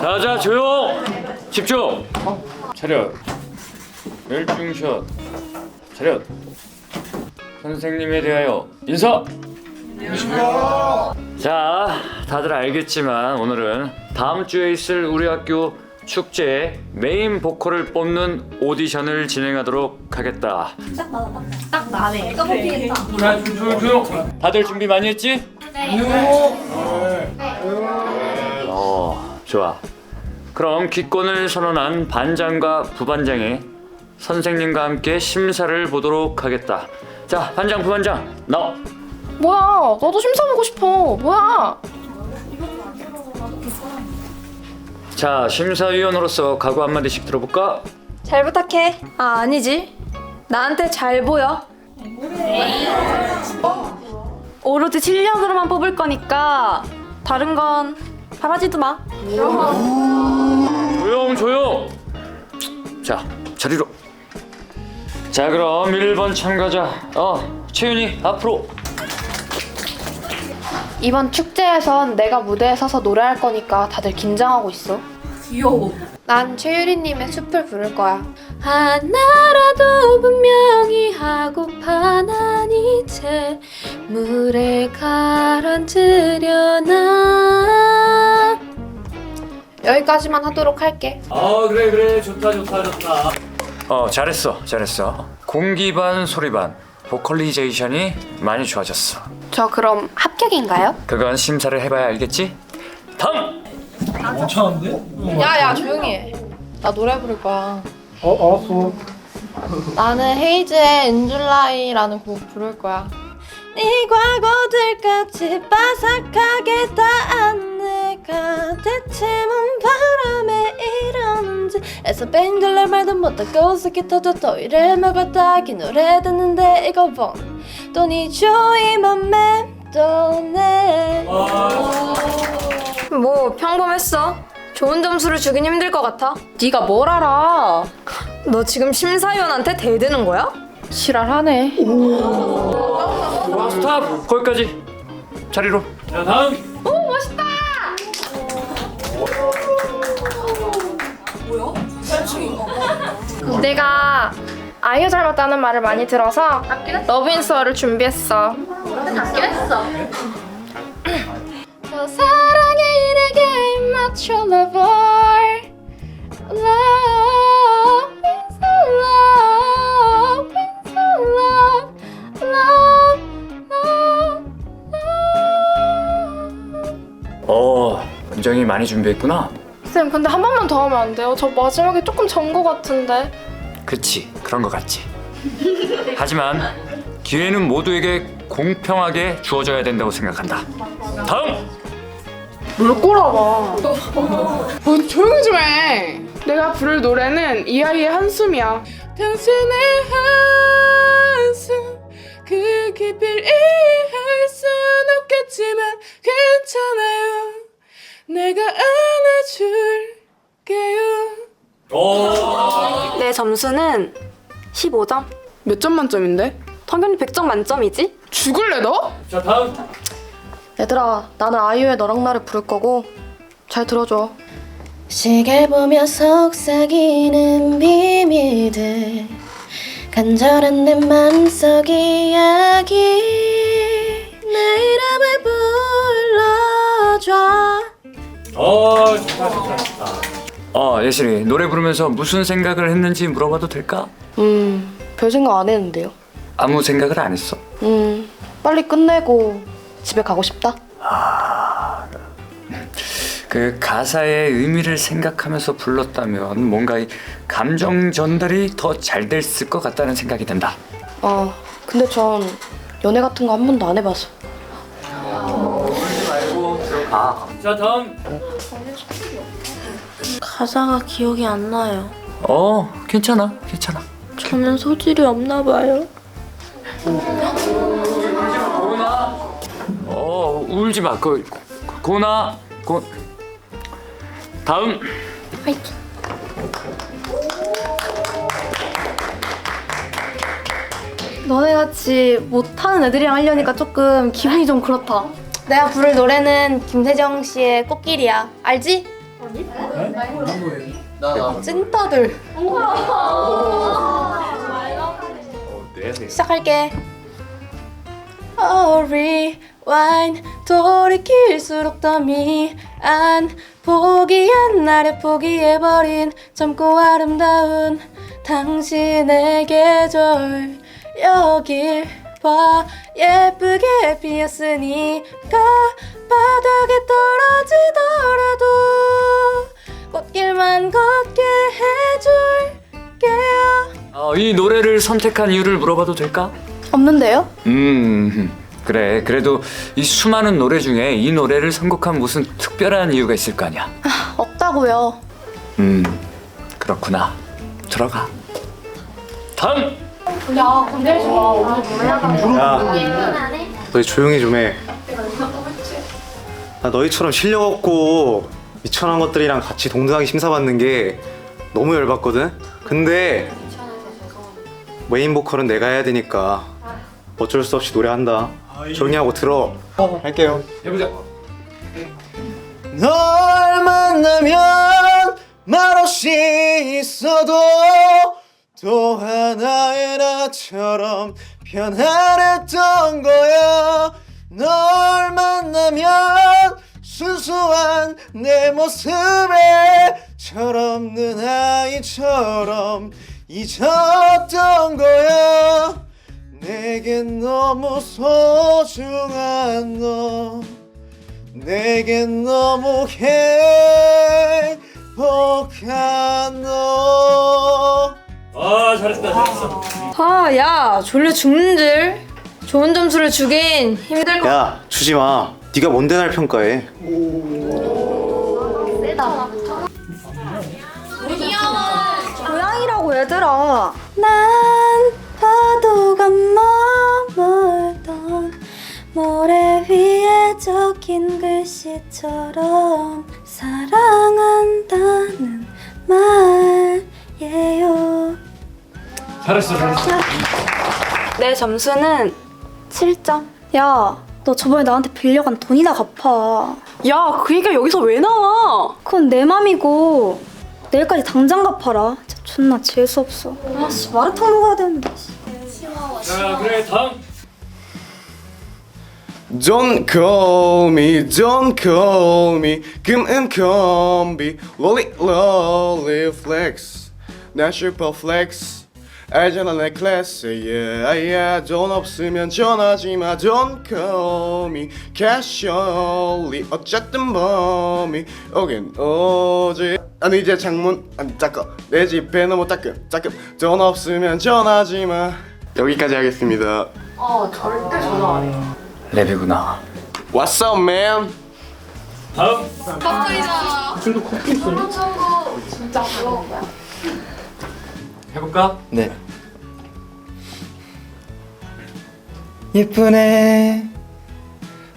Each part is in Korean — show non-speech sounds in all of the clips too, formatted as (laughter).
자자 조용! 집중! 차렷. 멸중샷. 차렷. 선생님에 대하여 인사! 자 다들 알겠지만 오늘은 다음 주에 있을 우리 학교 축제 메인 보컬을 뽑는 오디션을 진행하도록 하겠다. 딱 나네. 내가 뽑히겠다. 자 조용 조용. 다들 준비 많이 했지? 어, 좋아. 그럼 기권을 선언한 반장과 부반장이 선생님과 함께 심사를 보도록 하겠다. 자, 반장, 부반장, 나와. 뭐야? 나도 심사 보고 싶어. 뭐야? 자, 심사위원으로서 각오 한마디씩 들어볼까? 잘 부탁해. 아, 아니지. 나한테 잘 보여. 오로지 실력으로만 뽑을 거니까 다른 건 바라지도 마. 조용, 조용. 자, 자리로. 자, 그럼 1번 참가자, 어, 채윤이 앞으로. 이번 축제에선 내가 무대에 서서 노래할 거니까 다들 긴장하고 있어. 귀여워. 난 최유리님의 숲을 부를 거야. 하나라도 분명히 하고파 난 이제 물에 가라앉으려 여기까지만 하도록 할게. 아 그래 그래 좋다 좋다 좋다 어 잘했어 잘했어 공기 반 소리 반 보컬리제이션이 많이 좋아졌어 저 그럼 합격인가요? 그건 심사를 해봐야 알겠지? 다음 야야 조용히 해. 나 노래 부를 거야. 어, 알았어. 나는 헤이즈의 인줄라이라는 곡 부를 거야. 네 과거들까지 바삭하게 다안 내가 대체 뭔 바람에 이러는지. 애써 뱅글러 말도 못하고 새끼 터져 또 이를 먹었다. 기 노래 듣는데 이거 봄또네 조이만 맴도네. 뭐 평범했어? 좋은 점수를 주긴 힘들 것 같아. 네가 뭘 알아? 너 지금 심사위원한테 대드는 거야? 지랄하네. 스탑. 거기까지. 자리로. 자 다음 내가 아이유 닮았다는 말을 많이 들어서 러브인서를 준비했어. 맞춰 lover. Love is love is a love love love love. 어 굉장히 많이 준비했구나 쌤, 근데 한 번만 더 하면 안 돼요? 저 마지막에 조금 전 거 같은데. 그치 그런 거 같지 하지만 기회는 모두에게 공평하게 주어져야 된다고 생각한다 다음 뭘 꼬라봐. 뭐 조용히 좀 해. 내가 부를 노래는 이 아이의 한숨이야. 당신의 한숨 그 깊이를 이해할 순 없겠지만 괜찮아요. 내가 안아줄게요. 내 점수는 15점 몇 점 만점인데? 당연히 100점 만점이지 죽을래 너? 자 다음 얘들아, 나는 아이유의 너랑 나를 부를 거고 잘 들어줘. 시계 보며 속삭이는 비밀들 간절한 내 맘속 이야기 내 이름을 불러줘 어 좋다 좋다 좋다 어 예슬이 노래 부르면서 무슨 생각을 했는지 물어봐도 될까? 음, 별 생각 안 했는데요. 아무 생각을 안 했어 음, 빨리 끝내고 집에 가고 싶다. 그 가사의 의미를 생각하면서 불렀다면 뭔가 이 감정 전달이 더 잘 됐을 것 같다는 생각이 든다. 어, 근데 전 연애 같은 거 한 번도 안 해봐서. 자 다음. 가사가 기억이 안 나요 어 괜찮아 괜찮아. 저는 소질이 없나 봐요 어 울지 마. 그 고나 고. 다음. 화이팅. 너네 같이 못하는 애들이랑 하려니까 조금 기분이 좀 그렇다 내가 부를 노래는 김세정 씨의 꽃길이야. 알지? 찐따들. 시작할게. Oh, rewind 돌이킬수록 더 미안 포기한 나를 포기해버린 젊고 아름다운 당신의 계절 여길 봐 예쁘게 피었으니까 바닥에 떨어지더라도 꽃길만 걷게 해줄게요. 어, 이 노래를 선택한 이유를 물어봐도 될까? 없는데요? 음 그래. 그래도 이 수많은 노래 중에 이 노래를 선곡한 무슨 특별한 이유가 있을 거 아니야? 없다고요. 음 그렇구나. 들어가. 다음 야, 너희 조용히 좀 해. 나 너희처럼 실력 없고 미천한 것들이랑 같이 동등하게 심사받는 게 너무 열받거든. 근데 메인 보컬은 내가 해야 되니까 어쩔 수 없이 노래한다. 조용히 하고 들어. 할게요. 해보자 널 만나면 말없이 있어도 또 하나의 나처럼 편안했던 거야. 널 만나면 순수한 내 모습에 철없는 아이처럼 잊었던 거야. 내겐 너무 소중한 너. 내겐 너무 행복한 너 아 잘했다 잘했어 아, 야, 졸려 죽는 줄. 좋은 점수를 주긴 힘들 거. 야, 주지 마. 네가 뭔데 날 평가해? 고양이라고 얘들아 난 파도가 머물던 모래 위에 적힌 글씨처럼 잘했어 잘했어. 내 점수는 7점. 야 너 저번에 나한테 빌려간 돈이나 갚아. 야, 그 얘기가 여기서 왜 나와? 그건 내 맘이고 내일까지 당장 갚아라. 진짜 존나 재수 없어. 아씨 마라탕 먹어야 되는데. 씨. 자 그래 다음. Don't call me, don't call me. 금은 롤리 롤리 플렉스 난 슈퍼 플렉스 알잖아 내 클래스 yeah yeah 돈 없으면 전화하지마. Don't call me casually. 어쨌든 범이 오긴 오지. 난 이제 창문 안 닦아. 내 집에 너무 따끔 따끔 돈 없으면 전화하지마. 여기까지 하겠습니다. 랩이구나. What's up man? 다음. 해볼까? 네. 예쁘네.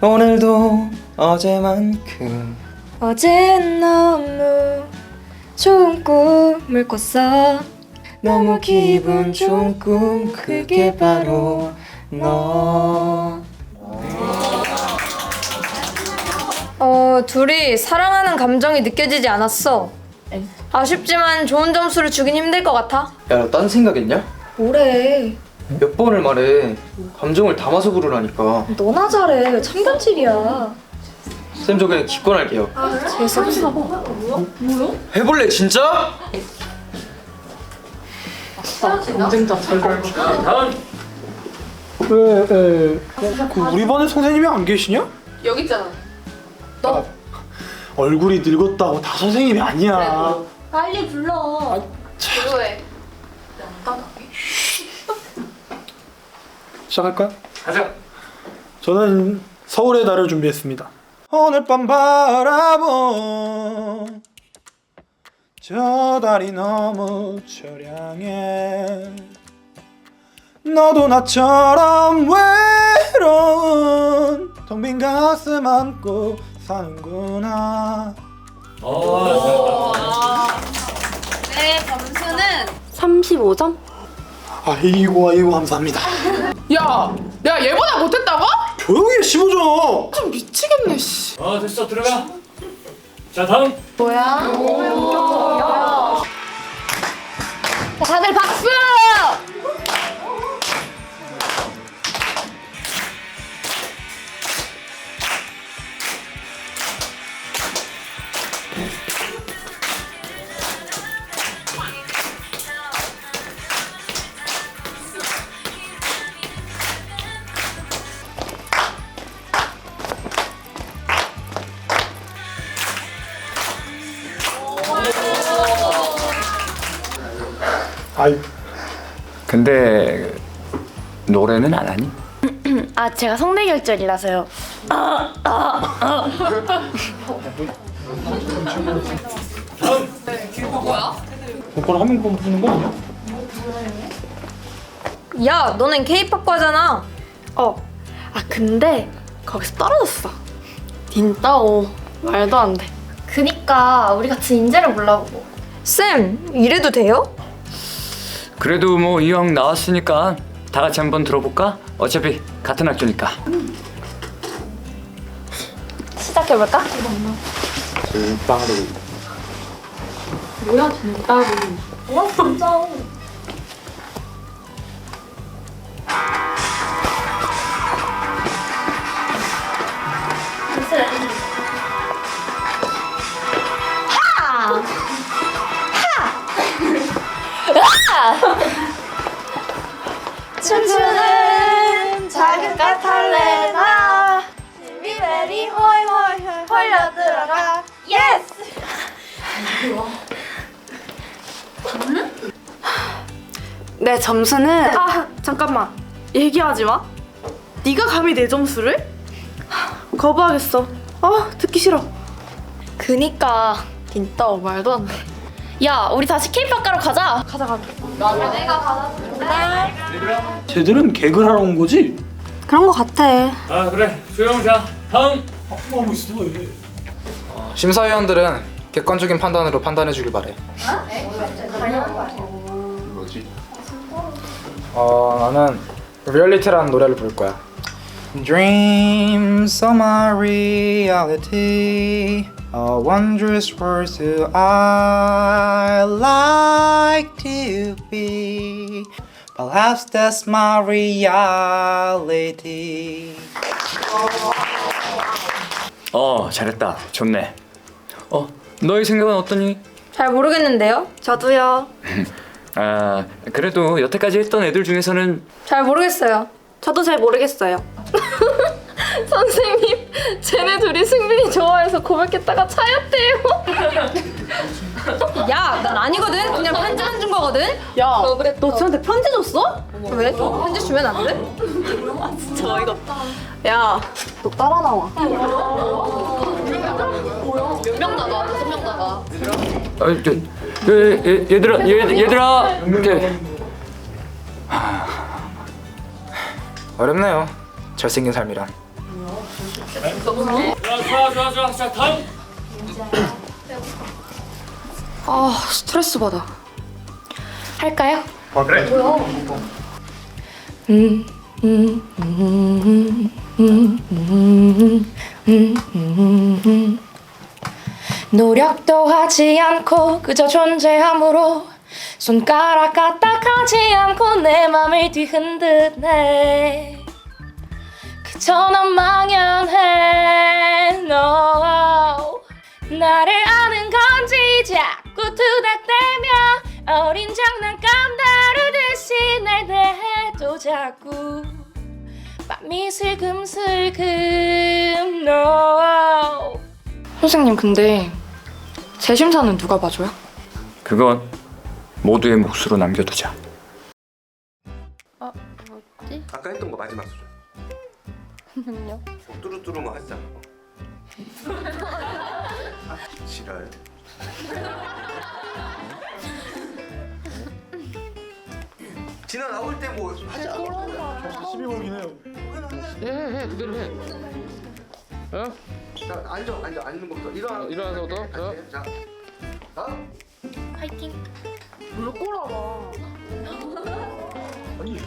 오늘도 어제만큼. 어젠 너무 좋은 꿈을 꿨어 너무 기분 좋은 꿈 그게 바로 너. 어, 둘이 사랑하는 감정이 느껴지지 않았어. 아쉽지만 좋은 점수를 주긴 힘들 것 같아. 야, 너딴 생각했냐? 뭐래 몇 번을 말해. 감정을 담아서 부르라니까. 너나 잘해 참견질이야 쌤, 저 그냥 기권할게요. 재수없어 해볼래, 진짜? 다음 그 우리 반에 선생님이 안 계시냐? 여기 있잖아. 얼굴이 늙었다고 다 선생님이 아니야. 빨리 불러 그거에. 시작할까요? 가자 저는 서울의 달을 준비했습니다. 오늘 밤 바라본 저 달이 너무 처량해 너도 나처럼 외로운 텅 빈 가슴 안고 사는구나 어 35점? 아이고 아이고 감사합니다 야, 내가 얘보다 못했다고? 조용히 해 15점 좀 미치겠네 씨. 어 됐어 들어가. 자 다음. 다들 박수! 아이 근데 노래는 안 하니? 아 제가 성대 결절이라서요. 오빠랑 한명 부는 거 아니야? 야, 너넨 케이팝 과잖아. 어. 아 근데 거기서 떨어졌어. 딘따오 말도 안 돼. 그니까 우리 같은 인재를 몰라보고. 쌤, 이래도 돼요? 그래도 뭐 이왕 나왔으니까 다 같이 한번 들어볼까? 어차피 같은 학교니까. 시작해볼까? 춤추는 내 점수는 아 잠깐만 얘기하지 마. 네가 감히 내 점수를? 거부하겠어. 아 듣기 싫어. 그니까 딘따오 말도 안 돼. 야 우리 다시 케이팝 가러 가자. 가자 가자. 쟤들은 개그를 하러 온 거지? 그런 거 같아. 아 그래 조용 자 다음. 하고 있어 왜 심사위원들은 객관적인 판단으로 판단해 주길 바래. 어 나는 리얼리티라는 노래를 부를 거야. Dreams are my reality. A wondrous world to I like to be. Perhaps that's my reality. 어 잘했다 좋네. 어 너의 생각은 어떠니? 잘 모르겠는데요? 저도요. 아 그래도 여태까지 했던 애들 중에서는 잘 모르겠어요. 저도 잘 모르겠어요. (laughs) 선생님, 쟤네 둘이 승빈이 좋아해서 고백했다가 차였대요. (laughs) 야, 난 아니거든. 그냥 편지만 준 거거든. 야, 너 쟤한테 편지 줬어? 왜? 편지 주면 안 돼? 저 이거. 야, 너 따라 나와. 아, 저, 얘, 얘, 얘들아 얘, 얘들아 이렇게 어렵네요. 잘생긴 삶이란. 좋아 좋아 좋아 자 다음. 아, 스트레스 받아. 할까요? 노력도 하지 않고 그저 존재함으로 손가락 까딱하지 않고 내 맘을 뒤흔드네. 그저 넌 망연해. No. 나를 아는 건지 자꾸 투닥대며 어린 장난감 다루듯이 날 대해도 자꾸 맘이 슬금슬금. No. 선생님, 근데 제 심사는 누가 봐줘요? 그건 모두의 몫으로 남겨두자. 아까 했던 거 마지막 수준 아니요. 뚜루뚜루 뭐 하시잖아 지랄 지나 나올 때 뭐 하지? 시비 걸긴 해요 해해 그대로 해 어? 자 앉아 앉아 앉는 것부터. 일어나 일어나서부터 자 다음 뭘 꼬라봐. (laughs) 아니